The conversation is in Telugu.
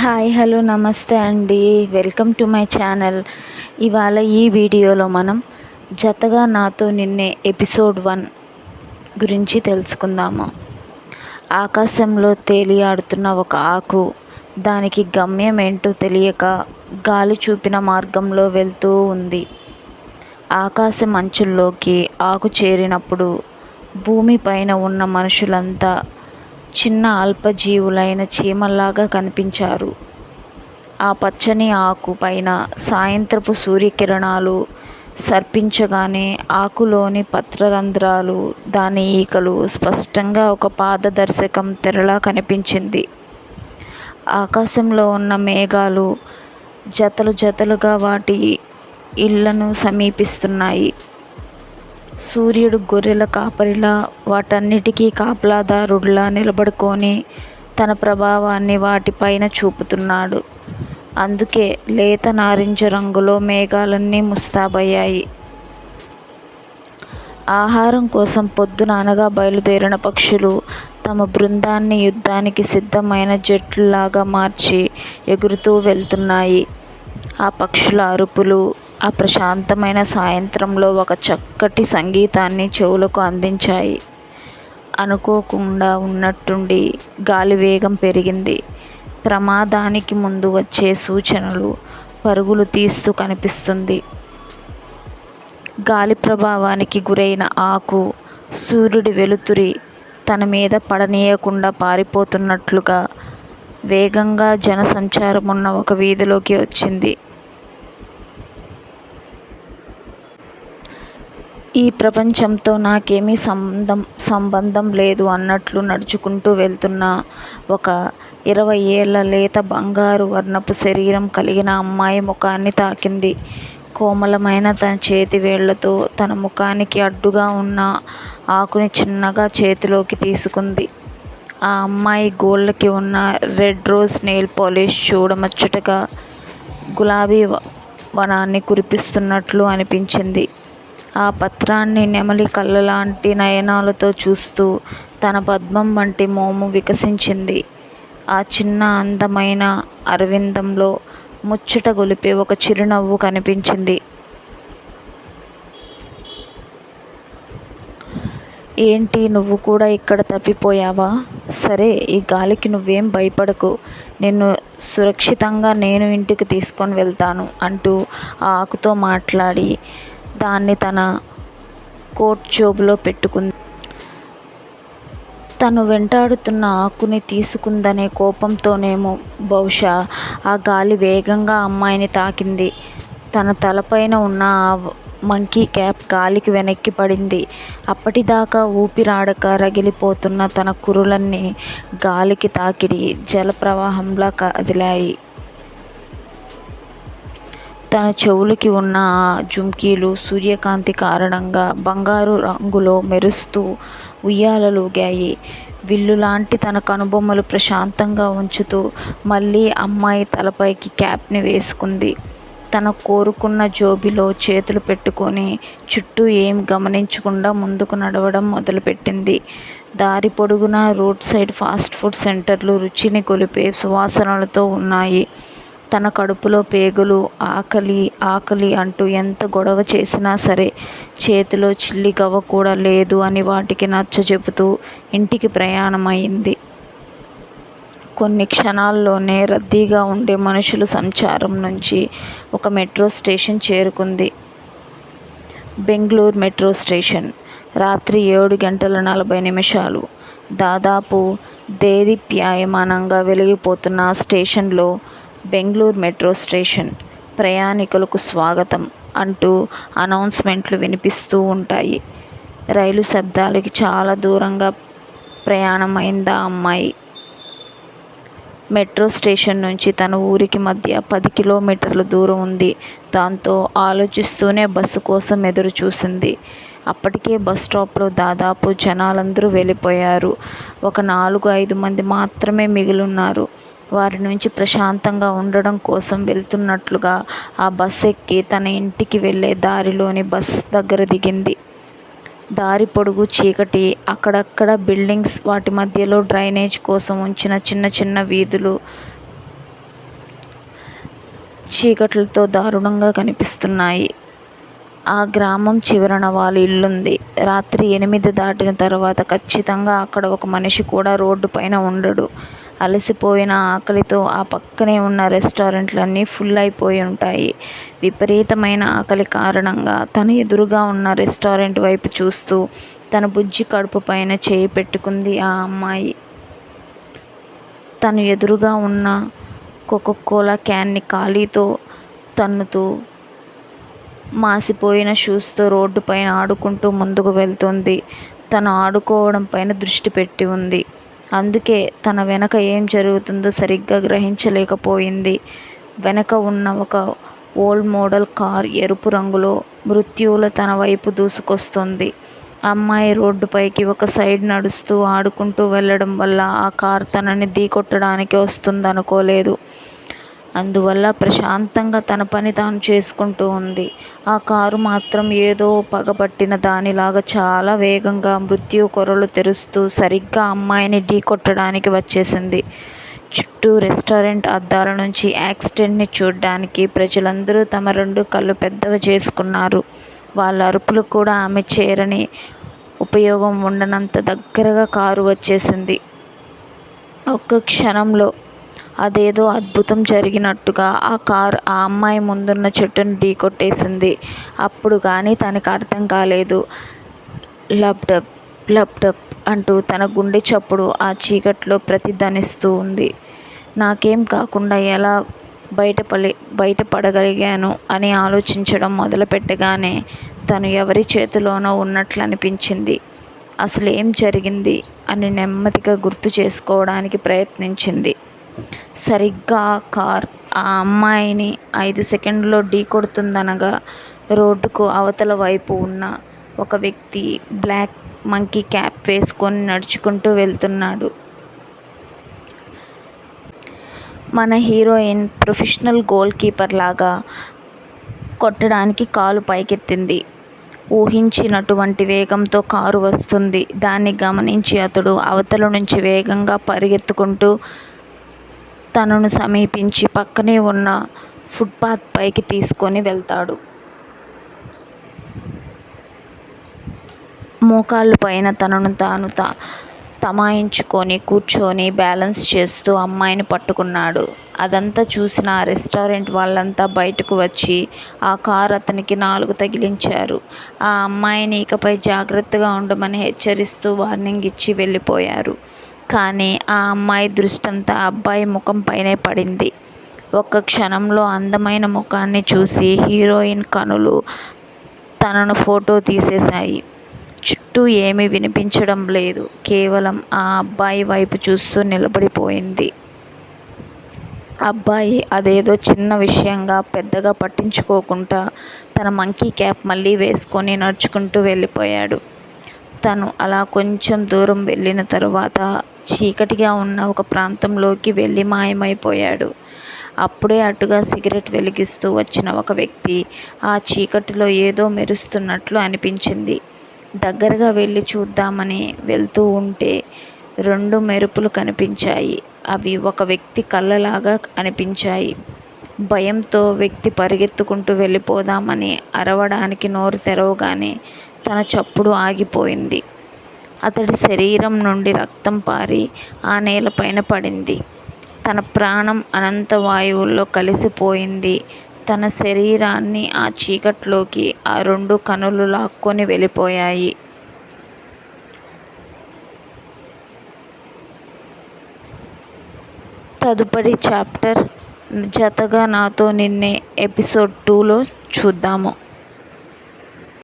హాయ్ హలో నమస్తే అండి. Welcome to my channel. ఇవాళ ఈ వీడియోలో మనం జతగా నాతో నిన్నే ఎపిసోడ్ వన్ గురించి తెలుసుకుందాము. ఆకాశంలో తేలియాడుతున్న ఒక ఆకు దానికి గమ్యం ఏంటో తెలియక గాలి చూపిన మార్గంలో వెళ్తూ ఉంది. ఆకాశం అంచుల్లోకి ఆకు చేరినప్పుడు భూమిపైన ఉన్న మనుషులంతా చిన్న అల్పజీవులైన చీమల్లాగా కనిపించారు. ఆ పచ్చని ఆకు పైన సాయంత్రపు సూర్యకిరణాలు సర్పించగానే ఆకులోని పత్రరంధ్రాలు దాని ఈకలు స్పష్టంగా ఒక పాదదర్శకం తెరలా కనిపించింది. ఆకాశంలో ఉన్న మేఘాలు జతలు జతలుగా వాటి ఇళ్ళను సమీపిస్తున్నాయి. సూర్యుడు గొర్రెల కాపరిలా వాటన్నిటికీ కాపలాదారుడులా నిలబడుకొని తన ప్రభావాన్ని వాటిపైన చూపుతున్నాడు. అందుకే లేత నారింజ రంగులో మేఘాలన్నీ ముస్తాబయ్యాయి. ఆహారం కోసం పొద్దున అనగా బయలుదేరిన పక్షులు తమ బృందాన్ని యుద్ధానికి సిద్ధమైన జట్లులాగా మార్చి ఎగురుతూ వెళ్తున్నాయి. ఆ పక్షుల అరుపులు ఆ ప్రశాంతమైన సాయంత్రంలో ఒక చక్కటి సంగీతాన్ని చెవులకు అందించాయి. అనుకోకుండా ఉన్నట్టుండి గాలి వేగం పెరిగింది. ప్రమాదానికి ముందు వచ్చే సూచనలు పరుగులు తీస్తూ కనిపిస్తుంది. గాలి ప్రభావానికి గురైన ఆకు సూర్యుడి వెలుతురి తన మీద పడనీయకుండా పారిపోతున్నట్లుగా వేగంగా జనసంచారం ఉన్న ఒక వీధిలోకి వచ్చింది. ఈ ప్రపంచంతో నాకేమీ సంబంధం సంబంధం లేదు అన్నట్లు నడుచుకుంటూ వెళ్తున్న ఒక ఇరవై ఏళ్ళ లేత బంగారు వర్ణపు శరీరం కలిగిన అమ్మాయి ముఖాన్ని తాకింది. కోమలమైన తన చేతి వేళ్ళతో తన ముఖానికి అడ్డుగా ఉన్న ఆకుని చిన్నగా చేతిలోకి తీసుకుంది. ఆ అమ్మాయి గోళ్ళకి ఉన్న రెడ్ రోజ్ నెయిల్ పాలిష్ చూడమచ్చటగా గులాబీ వనాన్ని కురిపిస్తున్నట్లు అనిపించింది. ఆ పత్రాన్ని నెమలి కళ్ళలాంటి నయనాలతో చూస్తూ తన పద్మం వంటి మోము వికసించింది. ఆ చిన్న అందమైన అరవిందంలో ముచ్చట గొలిపే ఒక చిరునవ్వు కనిపించింది. ఏంటి నువ్వు కూడా ఇక్కడ తప్పిపోయావా? సరే ఈ గాలికి నువ్వేం భయపడకు. నిన్ను సురక్షితంగా నేను ఇంటికి తీసుకొని వెళ్తాను అంటూ ఆ ఆకుతో మాట్లాడి దాన్ని తన కోట్ జోబులో పెట్టుకుంది. తను వెంటాడుతున్న ఆకుని తీసుకుందనే కోపంతోనేమో బహుశా ఆ గాలి వేగంగా అమ్మాయిని తాకింది. తన తలపైన ఉన్న ఆ మంకీ క్యాప్ గాలికి వెనక్కి పడింది. అప్పటిదాకా ఊపిరాడక రగిలిపోతున్న తన కురులన్నీ గాలికి తాకిడి జలప్రవాహంలా కదిలాయి. తన చెవులకి ఉన్న ఆ జుంకీలు సూర్యకాంతి కారణంగా బంగారు రంగులో మెరుస్తూ ఉయ్యాలలూగాయి విల్లులాంటి తన కనుబొమ్మలు ప్రశాంతంగా ఉంచుతూ మళ్ళీ అమ్మాయి తలపైకి క్యాప్ని వేసుకుంది. తన కోరుకున్న జోబిలో చేతులు పెట్టుకొని చుట్టూ ఏం గమనించకుండా ముందుకు నడవడం మొదలుపెట్టింది. దారి పొడుగునా రోడ్ సైడ్ ఫాస్ట్ ఫుడ్ సెంటర్లు రుచిని కొలిపే సువాసనలతో ఉన్నాయి. తన కడుపులో పేగులు ఆకలి ఆకలి అంటూ ఎంత గొడవ చేసినా సరే చేతిలో చిల్లి చిల్లిగవ్వ కూడా లేదు అని వాటికి నచ్చ చెబుతూ ఇంటికి ప్రయాణమైంది. కొన్ని క్షణాల్లోనే రద్దీగా ఉండే మనుషుల సంచారం నుంచి ఒక మెట్రో స్టేషన్ చేరుకుంది. బెంగళూరు మెట్రో స్టేషన్ రాత్రి ఏడు గంటల నలభై నిమిషాలు. దాదాపు దేదీప్యమానంగా వెలిగిపోతున్న స్టేషన్లో బెంగళూరు మెట్రో స్టేషన్. ప్రయాణికులకు స్వాగతం అంటూ అనౌన్స్మెంట్లు వినిపిస్తూ ఉంటాయి. రైలు శబ్దాలకి చాలా దూరంగా ప్రయాణమైందా అమ్మాయి? మెట్రో స్టేషన్ నుంచి తన ఊరికి మధ్య పది కిలోమీటర్ల దూరం ఉంది. దాంతో ఆలోచిస్తూనే బస్సు కోసం ఎదురు చూసింది అప్పటికే బస్ స్టాప్లో దాదాపు జనాలందరూ వెళ్ళిపోయారు. ఒక నాలుగు ఐదు మంది మాత్రమే మిగిలిన్నారు. వారి నుంచి ప్రశాంతంగా ఉండడం కోసం వెళ్తున్నట్లుగా ఆ బస్ ఎక్కి తన ఇంటికి వెళ్ళే దారిలోని బస్ దగ్గర దిగింది. దారి పొడుగు చీకటి అక్కడక్కడ బిల్డింగ్స్ వాటి మధ్యలో డ్రైనేజ్ కోసం ఉంచిన చిన్న చిన్న వీధులు చీకట్లతో దారుణంగా కనిపిస్తున్నాయి. ఆ గ్రామం చివరన వాళ్ళ ఇల్లుంది. రాత్రి ఎనిమిది దాటిన తర్వాత ఖచ్చితంగా అక్కడ ఒక మనిషి కూడా రోడ్డు పైన ఉండడు అలసిపోయిన ఆకలితో ఆ పక్కనే ఉన్న రెస్టారెంట్లన్నీ ఫుల్ అయిపోయి ఉంటాయి విపరీతమైన ఆకలి కారణంగా తన ఎదురుగా ఉన్న రెస్టారెంట్ వైపు చూస్తూ తన బుజ్జి కడుపు పైన చేయి పెట్టుకుంది ఆ అమ్మాయి. తను ఎదురుగా ఉన్న కోకోకోలా క్యాన్ని ఖాళీతో తన్నుతూ, మాసిపోయిన షూస్తో రోడ్డు రోడ్డుపైన ఆడుకుంటూ ముందుకు వెళ్తుంది తను ఆడుకోవడం పైన దృష్టి పెట్టి ఉంది అందుకే తన వెనక ఏం జరుగుతుందో సరిగ్గా గ్రహించలేకపోయింది. వెనక ఉన్న ఒక ఓల్డ్ మోడల్ కార్ ఎరుపు రంగులో మృత్యువుల తన వైపు దూసుకొస్తుంది అమ్మాయి రోడ్డుపైకి ఒక సైడ్ నడుస్తూ ఆడుకుంటూ వెళ్ళడం వల్ల ఆ కార్ తనని ఢీకొట్టడానికి వస్తుందనుకోలేదు. అందువల్ల ప్రశాంతంగా తన పని తాను చేసుకుంటూ ఉంది ఆ కారు మాత్రం ఏదో పగపట్టిన దానిలాగా చాలా వేగంగా మృత్యు కొరలు తెరుస్తూ సరిగ్గా అమ్మాయిని ఢీ కొట్టడానికి వచ్చేసింది. చుట్టూ రెస్టారెంట్ అద్దాల నుంచి యాక్సిడెంట్ని చూడడానికి చూడ్డానికి ప్రజలందరూ తమ రెండు కళ్ళు పెద్దవి చేసుకున్నారు. వాళ్ళ అరుపులు కూడా ఆమె చేరని, ఉపయోగం ఉండనంత దగ్గరగా కారు వచ్చేసింది. ఒక్క క్షణంలో అదేదో అద్భుతం జరిగినట్టుగా ఆ కారు ఆ అమ్మాయి ముందున్న చెట్టును ఢీకొట్టేసింది. అప్పుడుగానీ తనకు అర్థం కాలేదు. లబ్ డబ్ అంటూ తన గుండె చప్పుడు ఆ చీకట్లో ప్రతిధ్వనిస్తూ ఉంది నాకేం కాకుండా ఎలా బయటపడగలిగాను అని ఆలోచించడం మొదలుపెట్టగానే తను ఎవరి చేతిలోనో ఉన్నట్లు అనిపించింది అసలు ఏం జరిగింది అని నెమ్మదిగా గుర్తు చేసుకోవడానికి ప్రయత్నించింది. సరిగ్గా కార్ ఆ అమ్మాయిని ఐదు సెకండ్లో ఢీ కొడుతుందనగా రోడ్డుకు అవతల వైపు ఉన్న ఒక వ్యక్తి బ్లాక్ మంకీ క్యాప్ వేసుకొని నడుచుకుంటూ వెళ్తున్నాడు మన హీరోయిన్ ప్రొఫెషనల్ గోల్ కీపర్ లాగా కొట్టడానికి కాలు పైకెత్తింది. ఊహించినటువంటి వేగంతో కారు వస్తుంది. దాన్ని గమనించి అతడు అవతల నుంచి వేగంగా పరిగెత్తుకుంటూ తనను సమీపించి పక్కనే ఉన్న ఫుట్పాత్ పైకి తీసుకొని వెళ్తాడు మోకాళ్ళు పైన తనను తాను త తమాయించుకొని కూర్చొని బ్యాలెన్స్ చేస్తూ అమ్మాయిని పట్టుకున్నాడు. అదంతా చూసిన ఆ రెస్టారెంట్ వాళ్ళంతా బయటకు వచ్చి ఆ కారు అతనికి నాలుగు తగిలించారు. ఆ అమ్మాయిని ఇకపై జాగ్రత్తగా ఉండమని హెచ్చరిస్తూ వార్నింగ్ ఇచ్చి వెళ్ళిపోయారు. కానీ ఆ అమ్మాయి దృష్టంతా ఆ అబ్బాయి ముఖంపైనే పడింది. ఒక్క క్షణంలో అందమైన ముఖాన్ని చూసి హీరోయిన్ కనులు తనను ఫోటో తీసేశాయి. చుట్టూ ఏమీ వినిపించడం లేదు. కేవలం ఆ అబ్బాయి వైపు చూస్తూ నిలబడిపోయింది. అబ్బాయి అదేదో చిన్న విషయంగా పెద్దగా పట్టించుకోకుండా తన మంకీ క్యాప్ మళ్ళీ వేసుకొని నడుచుకుంటూ వెళ్ళిపోయాడు. తను అలా కొంచెం దూరం వెళ్ళిన తరువాత చీకటిగా ఉన్న ఒక ప్రాంతంలోకి వెళ్ళి మాయమైపోయాడు. అప్పుడే అటుగా సిగరెట్ వెలిగిస్తూ వచ్చిన ఒక వ్యక్తి ఆ చీకటిలో ఏదో మెరుస్తున్నట్లు అనిపించింది. దగ్గరగా వెళ్ళి చూద్దామని వెళ్తూ ఉంటే రెండు మెరుపులు కనిపించాయి. అవి ఒక వ్యక్తి కళ్ళలాగా అనిపించాయి. భయంతో వ్యక్తి పరిగెత్తుకుంటూ వెళ్ళిపోదామని అరవడానికి నోరు తెరవగానే తన చప్పుడు ఆగిపోయింది. అతడి శరీరం నుండి రక్తం పారి ఆ నేలపైన పడింది. తన ప్రాణం అనంత వాయువుల్లో కలిసిపోయింది. తన శరీరాన్ని ఆ చీకట్లోకి ఆ రెండు కనులు లాక్కుని వెళ్ళిపోయాయి. తదుపరి చాప్టర్ జతగా నాతో నిన్నే ఎపిసోడ్ టూలో చూద్దాము.